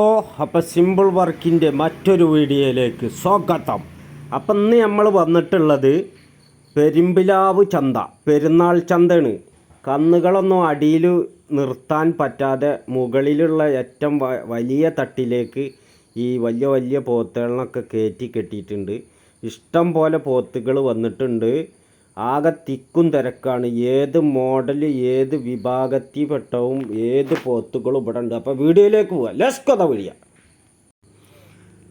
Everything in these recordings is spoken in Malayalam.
ഓ അപ്പോൾ സിമ്പിൾ വർക്കിന്റെ മറ്റൊരു വീഡിയോയിലേക്ക് സ്വാഗതം. അപ്പം ഇന്ന് നമ്മൾ വന്നിട്ടുള്ളത് പെരുമ്പിലാവ് ചന്ത പെരുന്നാൾ ചന്തയാണ്. കന്നുകളൊന്നും അടിയിൽ നിർത്താൻ പറ്റാതെ മുകളിലുള്ള ഏറ്റവും വലിയ തട്ടിലേക്ക് ഈ വലിയ വലിയ പോത്തുകളൊക്കെ കയറ്റി കെട്ടിയിട്ടുണ്ട്. ഇഷ്ടം പോലെ പോത്തുകൾ വന്നിട്ടുണ്ട്. ആകെ തിക്കും തിരക്കാണ്. ഏത് മോഡൽ ഏത് വിഭാഗത്തിൽപ്പെട്ടവും ഏത് പോത്തുകളും ഇവിടെ ഉണ്ട്. അപ്പോൾ വീഡിയോയിലേക്ക് പോവാം. ലസ്കത വഴിയ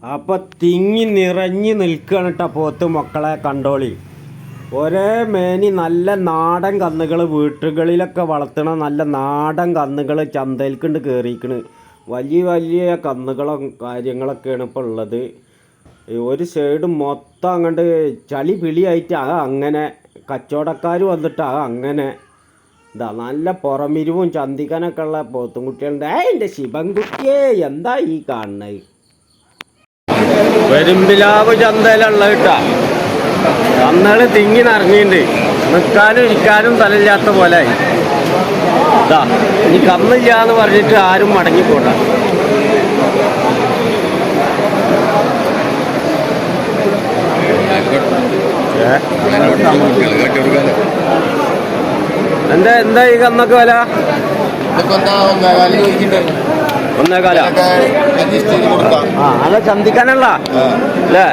അപ്പോൾ തിങ്ങി നിറഞ്ഞ് നിൽക്കുകയാണ് കേട്ടോ പോത്ത് മക്കളെ കണ്ടോളി. ഒരേ മേനി നല്ല നാടൻ കന്നുകൾ വീട്ടുകളിലൊക്കെ വളർത്തണ നല്ല നാടൻ കന്നുകൾ ചന്തയിൽക്കുണ്ട് കയറിയിരിക്കണ് വലിയ വലിയ കന്നുകളും കാര്യങ്ങളൊക്കെയാണ് ഇപ്പോൾ ഉള്ളത്. ഒരു സൈഡ് മൊത്തം അങ്ങോട്ട് ചളി പിളിയായിട്ട് അങ്ങനെ കച്ചവടക്കാർ വന്നിട്ട് ആ അങ്ങനെ ഇതാ നല്ല പുറമിരിവും ചന്തിക്കനൊക്കെ ഉള്ള പോത്തുംകുട്ടികളുണ്ട് ഏ എന്റെ ശിവൻകുട്ടിയെ എന്താ ഈ കാണുന്നത് വരുമ്പിലാവ് ചന്തയിലുള്ള കേട്ടാ അന്നാണ് തിങ്ങി നിറങ്ങിയിട്ടുണ്ട് നിൽക്കാനും ഇരിക്കാനും സ്ഥലമില്ലാത്ത പോലെ ഇതാ ഇനി കന്നില്ല എന്ന് പറഞ്ഞിട്ട് ആരും മടങ്ങി ഏ? എന്താ എന്താ ഈ കന്നൊക്കെ വില? ഒന്നേകാല ആ അല്ല ചന്തിക്കാനുള്ള? അല്ലേ?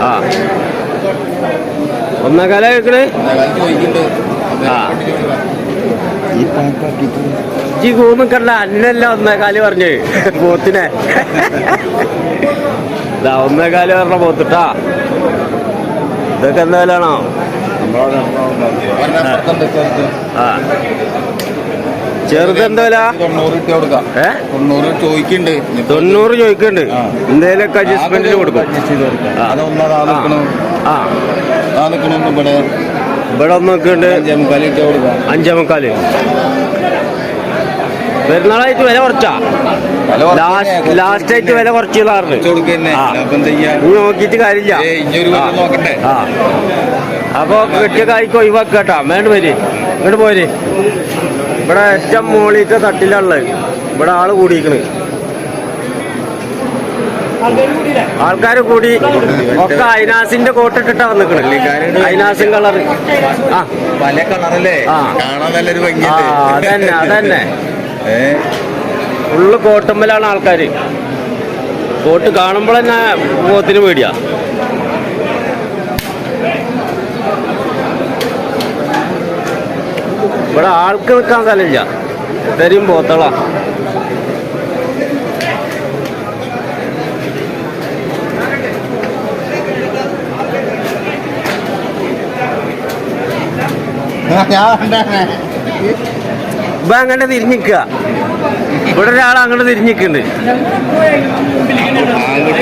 ആ. ഒന്നേകാല കേക്കണേ? ആ. ഈ കൂമിക്കണ്ട അന്നല്ല ഒന്നേകാൽ പറഞ്ഞു. പോത്തിനെ. ഇതാ ഒന്നേകാൽ പറഞ്ഞ പോത്തിട്ടാ. ഇതൊക്കെ എന്തായാലാണോ? ആ. ചെറുത് വില തൊണ്ണൂറ് ചോദിക്കുന്നുണ്ട് തൊണ്ണൂറ് ചോദിക്കുന്നുണ്ട്. എന്തേലൊക്കെ അഡ്ജസ്റ്റ്മെന്റിന് കൊടുക്കും. ആ. ഇവിടെ ഇവിടെ ഒന്നൊക്കെ ഉണ്ട് അഞ്ചേ മുക്കാൽ ഇട്ട് കൊടുക്കാം അഞ്ചേ മുക്കാൽ പെരുന്നാളായിട്ട് വില കുറച്ചാ. ലാസ്റ്റ് ആയിട്ട് വില കുറച്ചുള്ളാറിന് കുറച്ച് കൊടുക്കന്നെ. അപ്പൊ എന്താ ചെയ്യാ? ഇനി നോക്കിയിട്ട് കാര്യമില്ല. ആ. അപ്പൊ കെട്ടിയ കായ്ക്ക് ഒഴിവാക്കുക കേട്ടാ. വേണ്ട പോര്. ഇങ്ങോട്ട് പോര്. ഇവിടെ ഏറ്റവും മോളിത്തെ തട്ടിലുള്ളത് ഇവിടെ ആൾ കൂടിയിരിക്കണ്. ആൾക്കാര് കൂടി. ഒക്കെ അയിനാസിന്റെ കോട്ടിട്ടിട്ടാ വന്നിക്കണ്. അയിനാസിൻ കളർ ആ. പല കളറല്ലേ? ആ. കാണാൻ നല്ലൊരു ഭംഗിയുണ്ട്. അതന്നെ അതന്നെ. ഏ? ഫുള്ള് കോട്ടമ്മലാണ് ആൾക്കാർ കോട്ട് കാണുമ്പോൾ തന്നെ പോത്തിന് പേടിയാ. ഇവിടെ ആൾക്ക് നിൽക്കാൻ സ്ഥലമില്ല. ഇത്രയും പോത്തളാ. ഞാൻ ഇപ്പൊ അങ്ങനെ തിരിഞ്ഞിക്കുക. ഇവിടെ ഒരാൾ അങ്ങോട്ട് തിരിഞ്ഞിക്കുന്നുണ്ട്.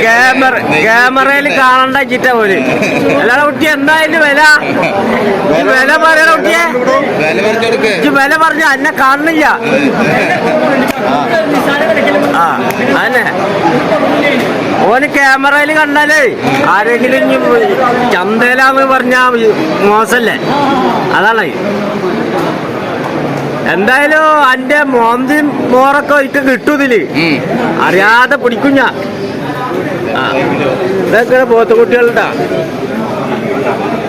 ക്യാമറ ക്യാമറയിൽ കാണണ്ട ചിറ്റ പോലെ. അല്ലാതെ കുട്ടി എന്താ വില? വില പറയണ കുട്ടിയെ. വില പറഞ്ഞു എന്നെ കാണുന്നില്ല. ആ അതന്നെ. ഓന് ക്യാമറയിൽ കണ്ടാലേ ആരെങ്കിലും ചന്തയിലാന്ന് പറഞ്ഞാ മോശല്ലേ? അതാണ്. എന്തായാലും അന്റെ മോന്തി മോറൊക്കെ ഒരിക്കൽ കിട്ടൂതിൽ അറിയാതെ പിടിക്കും ഞാൻ. ആ. ഇതൊക്കെ പോത്തുകുട്ടികളുണ്ടാ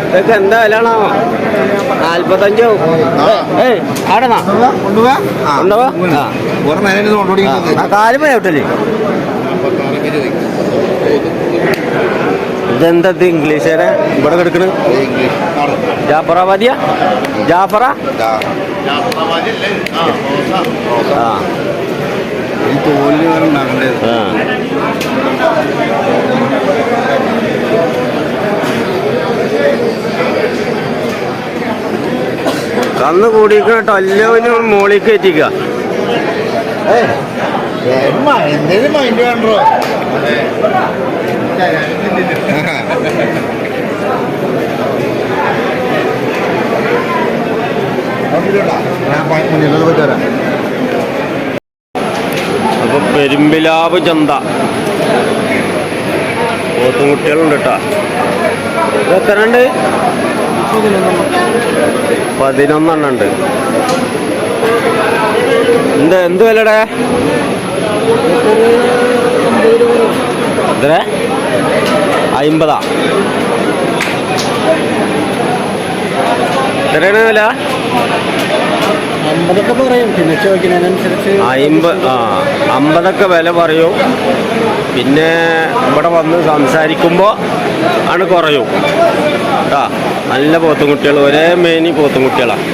ഇതൊക്കെ എന്താ വിലയാണോ? നാല്പത്തഞ്ചോ? ഏയ് ആടണോ കാലുമേ ചോദിക്കും. ഇതെന്താ ഇംഗ്ലീഷ് ഇവിടെ കിടക്കണ്. ഇംഗ്ലീഷ്. ജാഫറാബാദിയ ജാഫറ ആ ആ. കന്ന് കൂടിക്കണ ടൊല്ലോനും മോളിൽ കയറ്റിക്ക. എന്തേലും മൈൻഡ് വേണ്ടോ ഞാൻ മുന്നിലോട്ട് പോയിട്ട് വരാം അപ്പൊ പെരുമ്പിലാവ് ചന്ത. പോത്തുകുട്ടികളുണ്ട് കേട്ടോ എത്ര ഉണ്ട് പതിനൊന്നെണ്ണം ഉണ്ട് എന്ത് എന്ത് വിലടെ? എത്ര? അയിമ്പതാ. എത്രയാണ് വില? അമ്പതൊക്കെ വില പറയും. പിന്നെ ഇവിടെ വന്ന് സംസാരിക്കുമ്പോൾ ആണ് കുറയും. കേട്ടാ നല്ല പോത്തുംകുട്ടികൾ ഒരേ മേനി പോത്തുംകുട്ടികളാണ്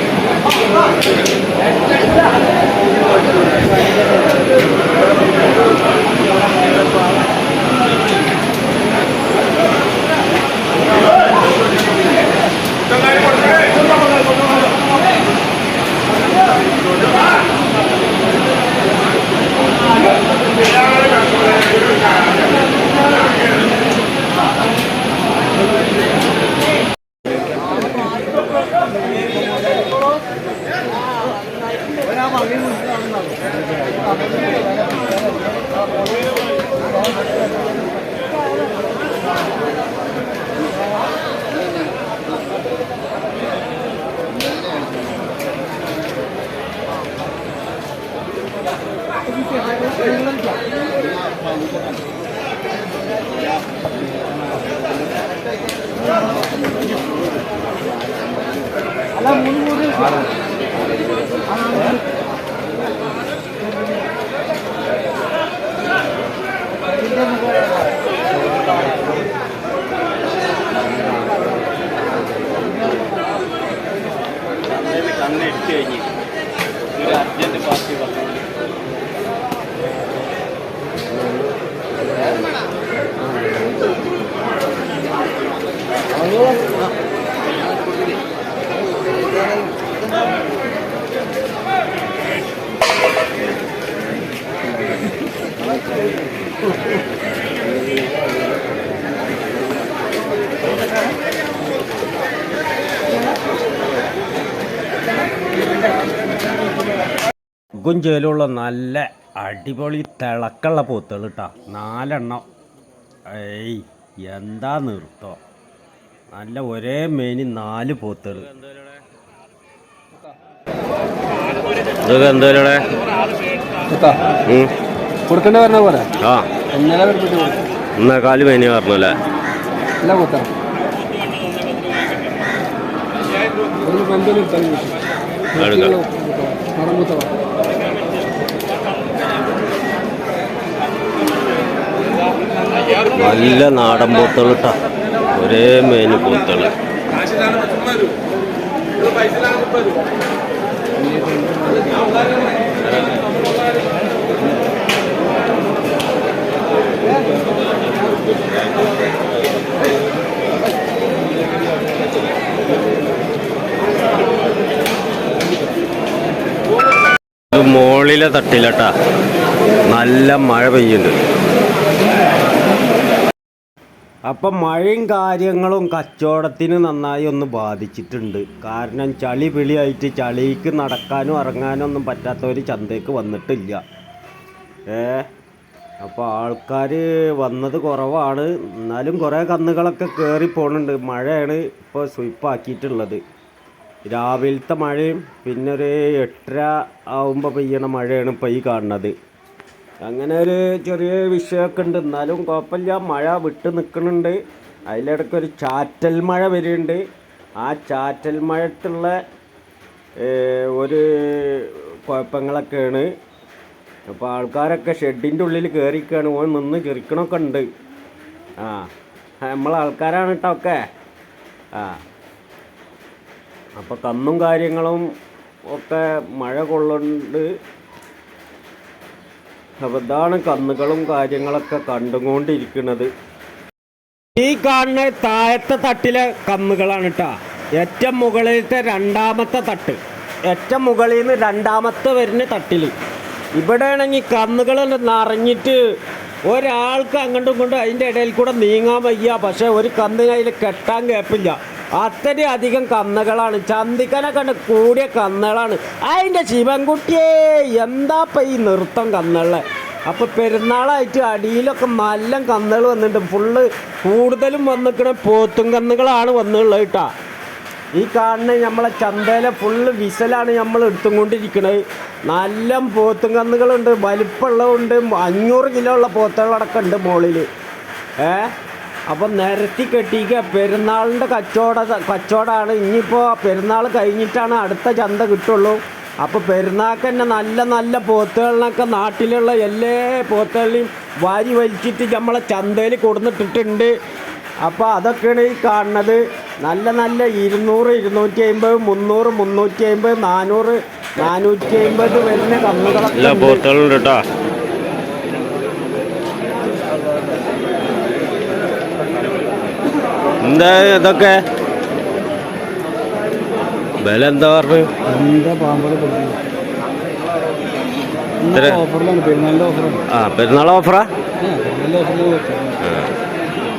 ഉഗ്ഗും ചേലുള്ള നല്ല അടിപൊളി തിളക്കുള്ള പൂത്തുകൾ കേട്ടോ നാലെണ്ണം. ഏയ് എന്താ നിർത്തോ. നല്ല ഒരേ മേനി നാല് പൂത്തുകൾ. ഇതൊക്കെ എന്തോലെ കൊടുക്കേണ്ട പറഞ്ഞ പോലെ? ആ. ഒന്നര പേർപ്പിട്ട് കൊടുക്കും കാൽ മേനി പറഞ്ഞല്ലേ എടുക്കാം. നല്ല നാടൻ പോത്തുകൾ കേട്ടോ ഒരേ മേന് പോത്തുകൾ. മോളിലെ തട്ടിലട്ടാ നല്ല മഴ പെയ്യുന്നുണ്ട്. അപ്പം മഴയും കാര്യങ്ങളും കച്ചവടത്തിന് നന്നായി ഒന്ന് ബാധിച്ചിട്ടുണ്ട്. കാരണം ചളി പിളിയായിട്ട് ചളിക്ക് നടക്കാനും ഇറങ്ങാനും ഒന്നും പറ്റാത്തവർ ചന്തയ്ക്ക് വന്നിട്ടില്ല. ഏ? അപ്പോൾ ആൾക്കാർ വന്നത് കുറവാണ്. എന്നാലും കുറേ കന്നുകളൊക്കെ കയറി പോകുന്നുണ്ട് മഴയാണ് ഇപ്പോൾ സ്വിപ്പാക്കിയിട്ടുള്ളത്. രാവിലത്തെ മഴയും പിന്നെ ഒരു എട്ടര ആവുമ്പോൾ പെയ്യണ മഴയാണ് ഇപ്പോൾ ഈ കാണുന്നത്. അങ്ങനെ ഒരു ചെറിയ വിഷയമൊക്കെ ഉണ്ട്. എന്നാലും കുഴപ്പമില്ല. മഴ വിട്ട് നിൽക്കുന്നുണ്ട്. അതിലിടയ്ക്ക് ഒരു ചാറ്റൽ മഴ വരുന്നുണ്ട്. ആ ചാറ്റൽ മഴത്തുള്ള ഒരു കുഴപ്പങ്ങളൊക്കെയാണ്. അപ്പോൾ ആൾക്കാരൊക്കെ ഷെഡിന്റെ ഉള്ളിൽ കയറിക്കാണ് ഓൻ നിന്ന് ചെറുക്കണൊക്കെ ഉണ്ട്. ആ നമ്മൾ ആൾക്കാരാണ് കേട്ടോ ഒക്കെ. ആ അപ്പോൾ കന്നും കാര്യങ്ങളും ഒക്കെ മഴ കൊള്ളുന്നുണ്ട് അപ്പോൾ കന്നുകളും കാര്യങ്ങളൊക്കെ കണ്ടുകൊണ്ടിരിക്കുന്നത്. ഈ കാണുന്ന താഴത്തെ തട്ടിലെ കന്നുകളാണ് കേട്ടോ ഏറ്റവും മുകളിലത്തെ രണ്ടാമത്തെ തട്ട്. ഏറ്റവും മുകളിൽ നിന്ന് രണ്ടാമത്തെ വരുന്ന തട്ടിൽ ഇവിടെ ആണെങ്കിൽ കന്നുകൾ നിറഞ്ഞിട്ട് ഒരാൾക്ക് അങ്ങോട്ടും ഇങ്ങോട്ടും അതിന്റെ ഇടയിൽ കൂടെ നീങ്ങാൻ വയ്യ. പക്ഷെ ഒരു കന്നിന് അതിൽ കെട്ടാൻ കേപ്പില്ല. അത്രയും അധികം കന്നുകളാണ്. ചന്തിക്കനെ കണ്ട് കൂടിയ കന്നുകളാണ്. അതിന്റെ ശിവൻകുട്ടിയേ എന്താ ഈ നൃത്തം കന്നുകളെ? അപ്പോൾ പെരുന്നാളായിട്ട് അടിയിലൊക്കെ നല്ല കന്നുകൾ വന്നിട്ടുണ്ട്. ഫുള്ള് കൂടുതലും വന്നിക്കണ പോത്തും കന്നുകളാണ് വന്നുള്ളത് കേട്ടാ. ഈ കാണുന്ന നമ്മളെ ചന്തയിലെ ഫുള്ള് വിസലാണ് നമ്മൾ എടുത്തുകൊണ്ടിരിക്കുന്നത് നല്ല പോത്തും കന്നുകളുണ്ട്. വലിപ്പമുള്ളതുണ്ട്. അഞ്ഞൂറ് കിലോ ഉള്ള പോത്തുകളടക്കം ഉണ്ട് മുകളിൽ ഏ? അപ്പം നിരത്തി കെട്ടിക്കുക പെരുന്നാളിന്റെ കച്ചവട കച്ചവടമാണ്. ഇനിയിപ്പോൾ പെരുന്നാൾ കഴിഞ്ഞിട്ടാണ് അടുത്ത ചന്ത കിട്ടുള്ളൂ. അപ്പോൾ പെരുന്നാൾക്ക് തന്നെ നല്ല നല്ല പോത്തുകളിനൊക്കെ നാട്ടിലുള്ള എല്ലാ പോത്തുകളിലും വാരി വലിച്ചിട്ട് നമ്മളെ ചന്തയിൽ കൊടുന്നിട്ടിട്ടുണ്ട്. അപ്പോൾ അതൊക്കെയാണ് ഈ കാണുന്നത്. നല്ല നല്ല ഇരുന്നൂറ് ഇരുന്നൂറ്റി അമ്പത് മുന്നൂറ് മുന്നൂറ്റി അമ്പത് നാനൂറ് നാനൂറ്റി അമ്പത് വരുന്ന കന്നുകളൊക്കെ ഉണ്ട്. പോത്തുകളുണ്ട് കേട്ടോ എന്താ ഇതൊക്കെ? വില എന്താ പറഞ്ഞു എന്താ ആ പെരുന്നാൾ ഓഫറാ? പെരുന്നാളിന്റെ ഓഫറിൽ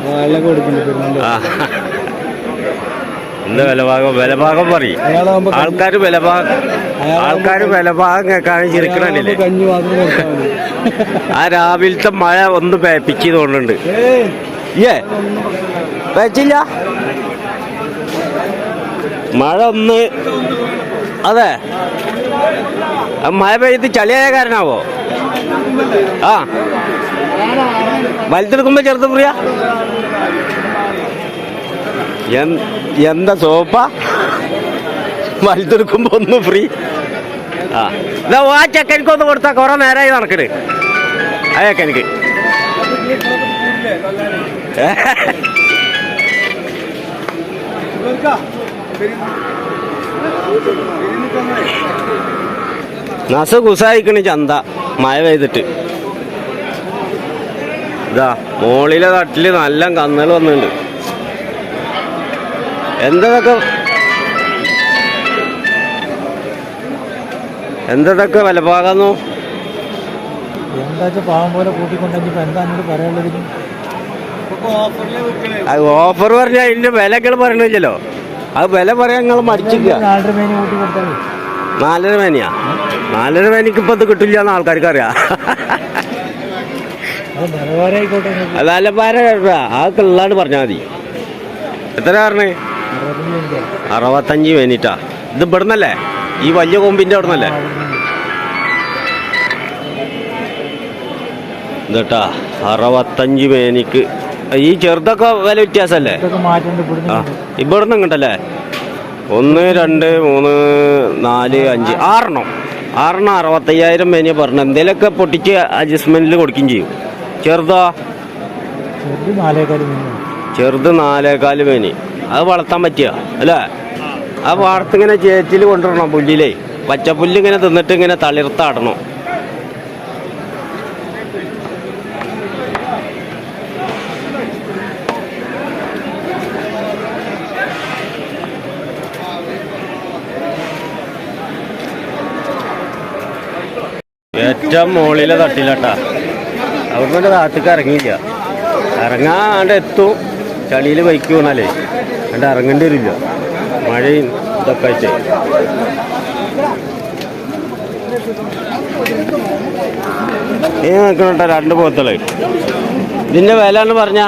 വെള്ളമൊക്കെ കൊടുക്കുന്നുണ്ട് പെരുന്നാളിന്റെ ആ. എന്താ വില ഭാഗം വില ഭാഗം പറയും ആൾക്കാർ വില ഭാഗം ആൾക്കാർ വില ഭാഗം കേൾക്കാൻ ചിരിക്കണില്ലേ ആ രാവിലത്തെ മഴ ഒന്ന് പേപ്പിച്ച് തോന്നുന്നുണ്ട്. ഏ വെച്ചില്ല. മഴ ഒന്ന് അതെ. മഴ പെയ്ത് ചളിയായ കാരണാവോ? ആ. വലുതെടുക്കുമ്പോ ചെറുത്ത് പ്രിയ എന്താ സോപ്പ? വലുതെടുക്കുമ്പോ ഒന്ന് ഫ്രീ. ആ. ഇതാ ആ ചെക്കനിക്ക് ഒന്ന് കൊടുത്താ കുറെ നേരമായി നടക്കണ്. ആ ചെക്കനിക്ക് നസ കുസായിക്കണ് ചന്ത. മഴ പെയ്തിട്ട്. ഇതാ മോളിലെ തട്ടിൽ നല്ല കന്നുകൾ വന്നിട്ടുണ്ട് എന്തതൊക്കെ? എന്തതൊക്കെ വലപ്പാകുന്നു എന്താ പാവം പോലെ കൂട്ടിക്കൊണ്ടെങ്കിൽ എന്താ എന്നോട് പറയാനുള്ളത് അത് ഓഫർ പറഞ്ഞാൽ അതിന്റെ വിലകൾ പറയണില്ലല്ലോ അത് വില പറയാൻ നിങ്ങൾ മടിച്ചില്ല നാലര മേനയാ നാലര മേനിയാ? നാലര മേനിക്ക് ഇപ്പൊ ഇത് കിട്ടില്ല എന്ന് ആൾക്കാർക്ക് അറിയാം അത് പറഞ്ഞാ പറഞ്ഞാൽ മതി. എത്ര പറഞ്ഞേ? അറുപത്തഞ്ച് മിനിറ്റ്. മേനിട്ടാ. ഇത് ഇവിടുന്നല്ലേ? ഈ വലിയ കൊമ്പിന്റെ അവിടെ നിന്നല്ലേ ഇതട്ടാ അറുപത്തഞ്ച് മേനിക്ക് ഈ ചെറുതൊക്കെ വില വ്യത്യാസമല്ലേ? ഇവിടെ നിന്ന് ഇവിടുന്ന് ഇങ്ങോട്ടല്ലേ? ഒന്ന് രണ്ട് മൂന്ന് നാല് അഞ്ച് ആറെണ്ണം. ആറെണ്ണം അറുപത്തയ്യായിരം മേനിയ പറഞ്ഞു എന്തേലൊക്കെ പൊട്ടിച്ച് അഡ്ജസ്റ്റ്മെന്റിൽ കൊടുക്കുകയും ചെയ്യും. ചെറുതോ? ചെറുത് നാലേകാൽ മേനി. അത് വളർത്താൻ പറ്റിയ അല്ലേ? ആ വളർത്തിങ്ങനെ ചേറ്റിൽ കൊണ്ടുവരണം പുല്ലിലേ. പച്ചപ്പുല്ലിങ്ങനെ തിന്നിട്ട് ഇങ്ങനെ തളിർത്താടണം. ഏറ്റവും മുകളിലെ തട്ടിലട്ടാ. അവിടുന്ന് താഴത്തേക്ക് ഇറങ്ങിയില്ല. ഇറങ്ങാണ്ട് എത്തും. ചളിയിൽ ബൈക്ക് വീണാലേ അണ്ട് ഇറങ്ങേണ്ടി വരില്ല. മഴയും ഇതൊക്കെ ആയിട്ട്. നീ നിൽക്കണട്ടോ രണ്ട് പോത്തൾ ഇതിന്റെ വില എന്ന് പറഞ്ഞ?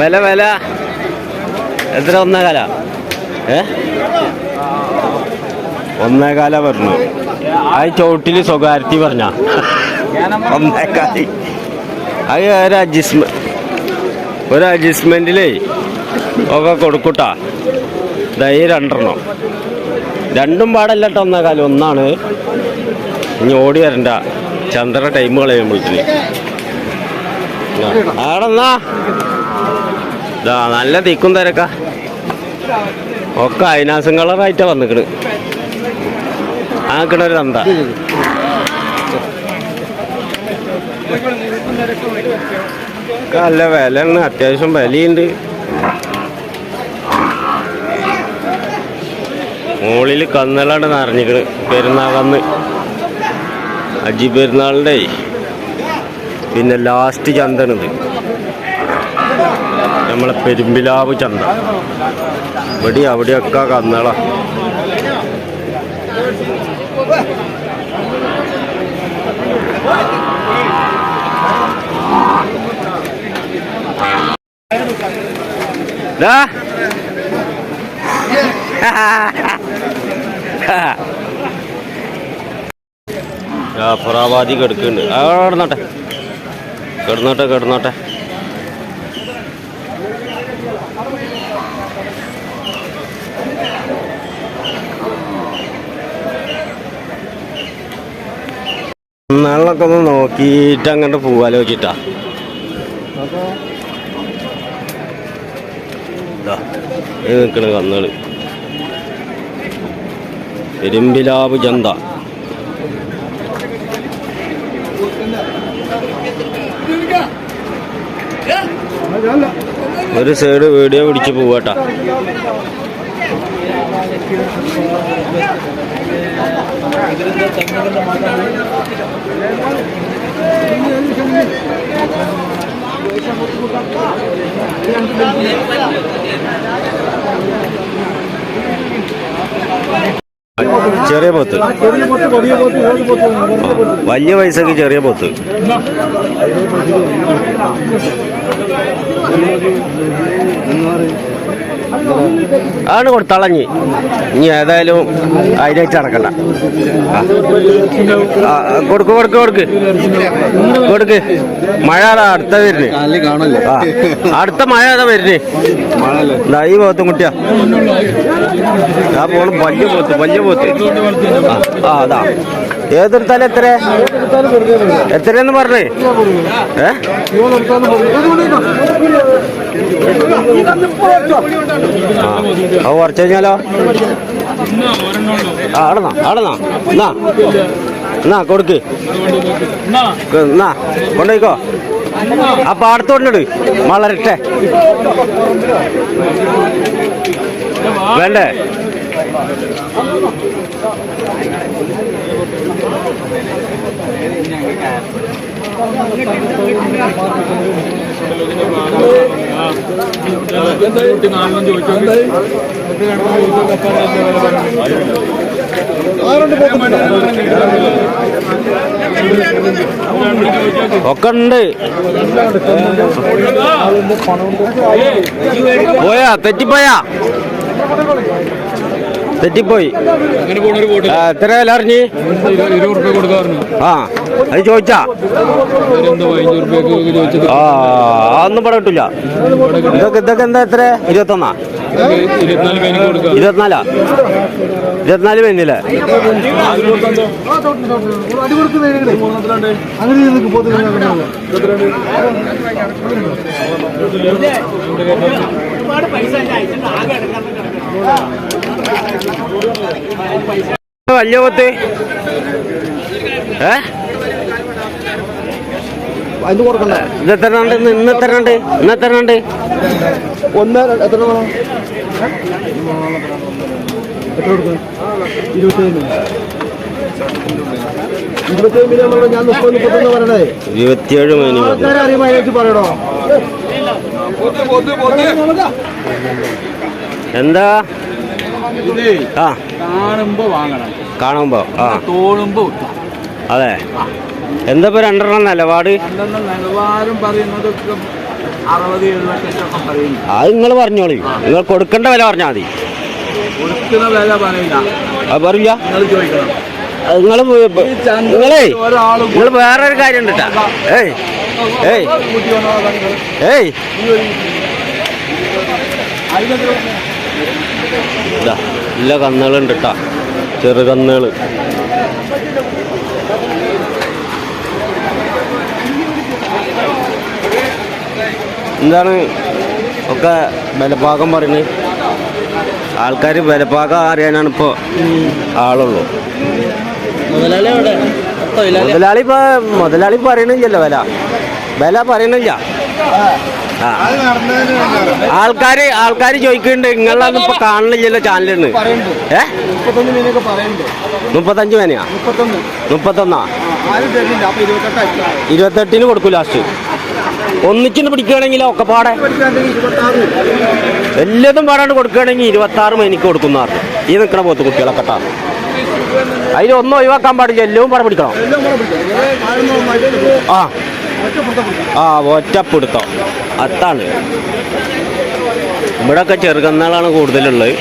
വില വില. എത്ര ഒന്നേകാല? ഏ? ഒന്നേകാല പറഞ്ഞു ആ ചോട്ടിൽ സ്വകാര്യത്തി പറഞ്ഞ. ഒന്നേകാലി അത് ഒരു അഡ്ജസ്റ്റ്മെന്റിലേ ഒക്കെ കൊടുക്കൂട്ടാ. ദൈ രണ്ടെണ്ണം. രണ്ടും പാടല്ല കേട്ടോ ഒന്നേകാലം ഒന്നാണ് ഇനി ഓടി വരണ്ട. ചന്ദ്ര ടൈം കളയുമ്പോഴത്തേന്. ആടെന്നാ? ഇതാ നല്ല തിക്കും തിരക്ക. ഒക്കെ അയിനാസം കളറായിട്ടാ വന്നിക്കണ്. ആക്കണ ഒരു തന്ത നല്ല വിലയാണ് അത്യാവശ്യം വിലയുണ്ട്. മുകളിൽ കന്നലാണ് നിറഞ്ഞിക്കണ് പെരുന്നാൾ കന്ന് അജി പെരുന്നാളിന്റെ പിന്നെ ലാസ്റ്റ് ചന്തണിത് നമ്മളെ പെരുമ്പിലാവ് ചന്ത. ഇവിടെ അവിടെയൊക്കെ കന്നള ദാ. ജാഫറാബാദി കിടക്കുന്നുണ്ട്. ആ കിടന്നോട്ടെ. കിടന്നോട്ടെ കിടന്നോട്ടെ. നാളൊക്കെ ഒന്ന് നോക്കിയിട്ട് അങ്ങോട്ട് പോവാലോ വെച്ചിട്ടാ ദാ, ഇത്. നിൽക്കണ കന്നുകൾ പെരുമ്പിലാവ് ചന്ത ഒരു സൈഡ് വീഡിയോ പിടിച്ച് പോവാട്ടാ. ചെറിയ പോത്ത്. വലിയ പൈസക്ക് ചെറിയ പോത്ത്. പോത്ത് ആണ് കൊടുത്താളഞ്ഞി ഇനി ഏതായാലും അതിനെ ചടക്കണ്ട ആ, ആ, കൊടുക്ക് കൊടുക്ക് കൊടുക്ക്. കൊടുക്ക്. മഴ അതാ അടുത്ത വരുന്നേ? അടുത്ത മഴ അതാ വരുന്നേ? ഈ പോത്തും കുട്ടിയാ. ആ പോളും വലിയ പോത്ത് വലിയ പോത്ത്. ആ അതാ. ഏതെടുത്താലും എത്ര എത്രയെന്ന് പറഞ്ഞേ? ഏ? അത് കുറച്ച് കഴിഞ്ഞാലോ? ആടന്നാ ആടന്നാ എന്നാ? എന്നാ കൊടുക്ക്. എന്നാ കൊണ്ടുപോയിക്കോ. ആ പാടത്ത് കൊണ്ടിട്. വളരട്ടെ. വേണ്ടേ? ഒക്കെ ഉണ്ട് പോയാ തെറ്റിപ്പോയാ. തെറ്റിപ്പോയി. എത്ര വില അറിഞ്ഞ്? ആ അത് ചോദിച്ചാ? ആ അതൊന്നും ഇവിടെ കിട്ടില്ല ഇതൊക്കെ ഇതൊക്കെ എന്താ എത്ര? ഇരുപത്തൊന്നാ? ഇരുപത്തിനാല് ഇരുപത്തിനാലാ? ഇരുപത്തിനാല് പെണ്ണില്ലേ വലിയ പോത്ത് ഏ? അതിന് കൊടുക്കണ്ടേ. ഇത് എത്ര രണ്ട് ഇന്ന് ഇന്ന് എത്ര രണ്ട് ഇന്ന് എത്ര രണ്ട് ഒന്ന് എത്ര വേണം എത്ര കൊടുക്കും? ഇരുപത്തേഴ് ഇരുപത്തേഴ് മിനിമം ഞാൻ മുപ്പത് മുപ്പത്തൊന്ന് പറയണേ. ഇരുപത്തിയേഴ് അറിയുമ്പോൾ പറയണോ? എന്താ? ആ. കാണുമ്പോ വാങ്ങണം. കാണുമ്പോ ആ. തോളുമ്പോ അതെ. എന്താ ഇപ്പൊ രണ്ടെണ്ണം നിലപാട്? നിലവാരം പറയുന്നത് അറുപത് എഴുപത്തെട്ടൊക്കെ പറയുന്നു അത് നിങ്ങൾ പറഞ്ഞോളി. നിങ്ങൾ കൊടുക്കേണ്ട വില പറഞ്ഞാൽ മതി. കൊടുക്കുന്ന വില പറയില്ല. അത് പറയില്ല. നിങ്ങൾ ചോദിക്കണം. നിങ്ങൾ നിങ്ങളേ നിങ്ങൾ വേറൊരു കാര്യം ഉണ്ട്. ഏയ്. ഏയ്. ഏയ്. ഇതാ കന്നുകളുണ്ട് കേട്ടാ ചെറു കന്നുകൾ എന്താണ് ഒക്കെ വിലപ്പാകം പറയുന്നത്? ആൾക്കാർ വിലപ്പാകം അറിയാനാണ് ഇപ്പോൾ ആളുള്ളൂ. മുതലാളി ഇപ്പോൾ മുതലാളി പറയണില്ലല്ലോ വില. വില പറയണില്ല. ആൾക്കാര് ആൾക്കാര് ചോദിക്കുന്നുണ്ട് നിങ്ങളൊന്നും ഇപ്പൊ കാണണില്ലല്ലോ ചാനലിന് ഏ? മുപ്പത്തഞ്ച് മേനയാ? മുപ്പത്തൊന്ന്. ഇരുപത്തെട്ടിന് കൊടുക്കും ലാസ്റ്റ്. ഒന്നിച്ചിന് പിടിക്കുകയാണെങ്കിൽ ഒക്കെ പാടെ എല്ലാതും പാടാണ്ട് കൊടുക്കുകയാണെങ്കിൽ ഇരുപത്തി ആറ് മേനിക്ക് കൊടുക്കുന്ന ഈ നിൽക്കണ പോത്ത് കുട്ടികളൊക്കെ ട്ടാ അതിൽ ഒന്നും ഒഴിവാക്കാൻ പാടില്ല എല്ലാം പാടെ പിടിക്കണം. ആ. ആ ഒറ്റപ്പിടുത്തം അതാണ് ഇവിടെയൊക്കെ ചെറുകന്നാളാണ് കൂടുതലുള്ളത്.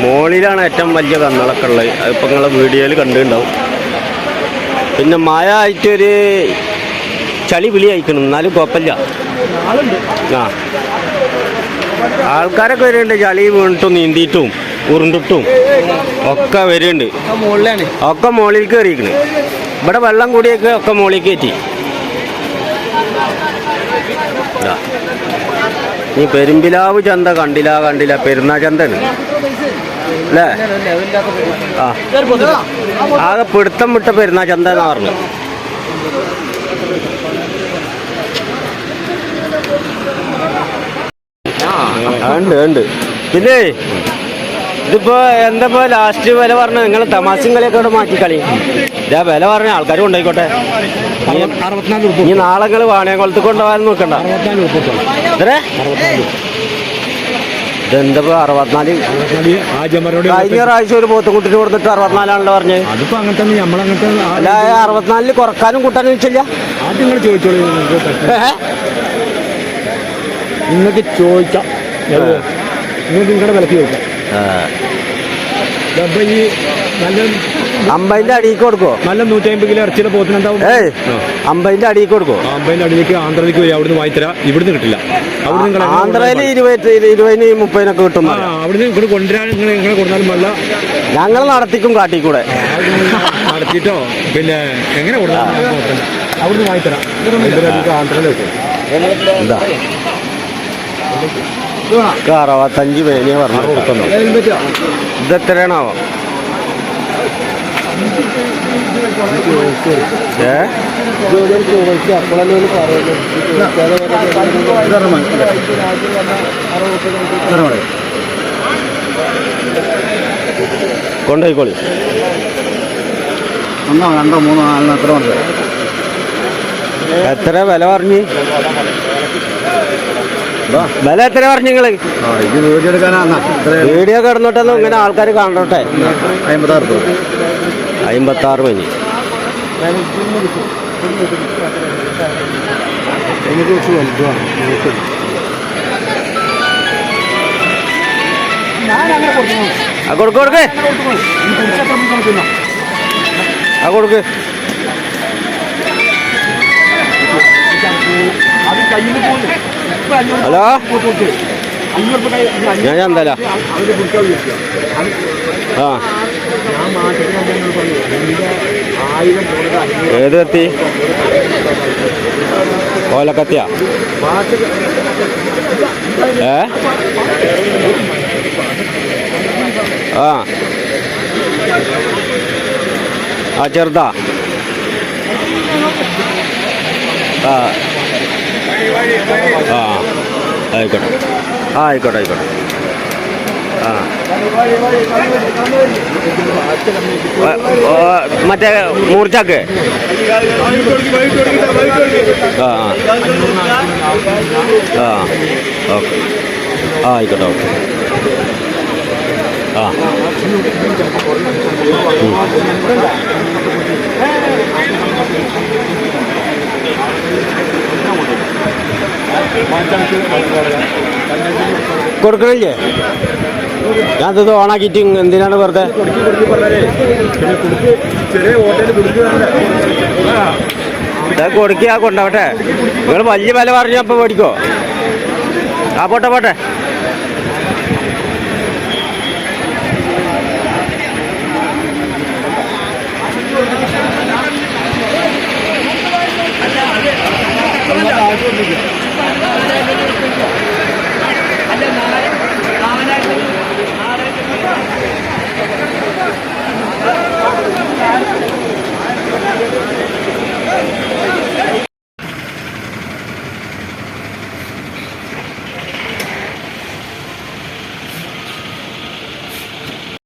മോളിലാണ് ഏറ്റവും വലിയ കന്നാളൊക്കെ ഉള്ളത്. അതിപ്പോൾ നിങ്ങളെ വീഡിയോയിൽ കണ്ടിട്ടുണ്ടാവും. പിന്നെ മഴ ആയിട്ടൊരു ചളി വിളി അയക്കണം എന്നാലും കുഴപ്പമില്ല. ആ. ആൾക്കാരൊക്കെ വരുന്നുണ്ട്. ചളി വീണിട്ടും നീന്തിയിട്ടും ഉരുണ്ടിട്ടും ഒക്കെ വരുന്നുണ്ട്. ഒക്കെ മുകളിൽ കയറിയിരിക്കണ്. ഇവിടെ വെള്ളം കൂടിയൊക്കെ ഒക്കെ മുകളിൽ കയറ്റി. ഈ പെരുമ്പിലാവ് ചന്ത കണ്ടില്ല കണ്ടില്ല. പെരുന്നാ ചന്തയാണ് അല്ലേ? ആ. ആകെ പിടുത്തം വിട്ട പെരുന്നാ ചന്ത എന്നാ പറഞ്ഞു ഉണ്ട് ഉണ്ട്. പിന്നെ ഇതിപ്പോ എന്താ ലാസ്റ്റ് വില പറഞ്ഞ നിങ്ങൾ തമാശയും കളിയൊക്കെ ഇവിടെ മാറ്റി കളി ഇതാ വില പറഞ്ഞ ആൾക്കാർ കൊണ്ടായിക്കോട്ടെ ഈ നാളെ നിങ്ങൾ വാണിയംകുളത്ത് കൊണ്ടുപോകാൻ നോക്കണ്ട. ഇതെന്താ അറുപത്തിനാല്. കഴിഞ്ഞ പ്രാവശ്യം ഒരു പോത്തുകുട്ടിന് കൊടുത്തിട്ട് അറുപത്തിനാലാണല്ലോ പറഞ്ഞത് അല്ല അറുപത്തിനാലിൽ കുറക്കാനും കൂട്ടാനും വെച്ചില്ല നിങ്ങൾക്ക് ചോദിക്കാം. നിങ്ങൾക്ക് നിങ്ങളുടെ വിലക്ക് ചോദിക്കാം. അമ്പതിന്റെ അടിക്ക് കൊടുക്കോ നല്ല നൂറ്റി അമ്പത് കിലോ ഇറച്ചിയുടെ പോത്തിനുണ്ടാവും ഏയ് അമ്പതിന്റെ അടിക്ക് കൊടുക്കോ അമ്പതിന്റെ അടിയിലേക്ക് ആന്ധ്രയിലേക്ക് പോയി അവിടുന്ന് വാങ്ങിത്തരാം. ഇവിടുന്ന് കിട്ടില്ല. അവിടുന്ന് നിങ്ങൾ ആന്ധ്രയിൽ ഇരുപത്തി ഇരുപതിന് മുപ്പതിനൊക്കെ കിട്ടും അവിടുന്ന് ഇങ്ങോട്ട് കൊണ്ടുവരാൻ നിങ്ങൾ ഇങ്ങനെ കൊടുത്താലും വല്ല ഞങ്ങൾ നടത്തിക്കും കാട്ടിക്കൂടെ. നടത്തിയിട്ടോ പിന്നെ എങ്ങനെ കൊടുത്താലും. അവിടുന്ന് വാങ്ങിത്തരാം. തരാം ആന്ധ്രയിലേക്ക്. എന്താ? അറുപത്തഞ്ച് പേനിയ പറഞ്ഞു ഇത് എത്രയാണാവോ ഏ? ഒന്നോ രണ്ടോ മൂന്നോ നാലിനോ എത്ര ഉണ്ട് എത്ര വില പറഞ്ഞു? വില എത്ര പറഞ്ഞു നിങ്ങൾ? വീഡിയോ കിടന്നിട്ടൊന്നും ഇങ്ങനെ ആൾക്കാർ കാണട്ടെ അമ്പത്താറ് രൂപ അമ്പത്തി ആറ് മണി കൊടുക്ക് കൊടുക്ക്. ആ കൊടുക്ക്. അത് കയ്യിൽ കൊടുക്ക് ഹലോ? ഞാൻ എന്തായാലും ആ. ഏത് കത്തി? ഓലക്കത്തിയാ? ഏ? ആ. ആ ചെറുതാ. ആ. ആ ആയിക്കോട്ടെ. ആ ആയിക്കോട്ടെ ആയിക്കോട്ടെ. ആ. മറ്റേ മൂർച്ചക്ക്? ആ ആ. ഓക്കെ. ആയിക്കോട്ടെ ഓക്കെ. ആ. കൊടുക്കണില്ലേ? ഞാൻ ഇത് ഓണാക്കിയിട്ട് എന്തിനാണ് വെറുതെ? ചെറിയ ഹോട്ടലിൽ കൊടുക്കുക കൊണ്ടാവട്ടെ നിങ്ങൾ വലിയ വില പറഞ്ഞപ്പോൾ മേടിക്കോ. ആ പോട്ടെ പോട്ടെ.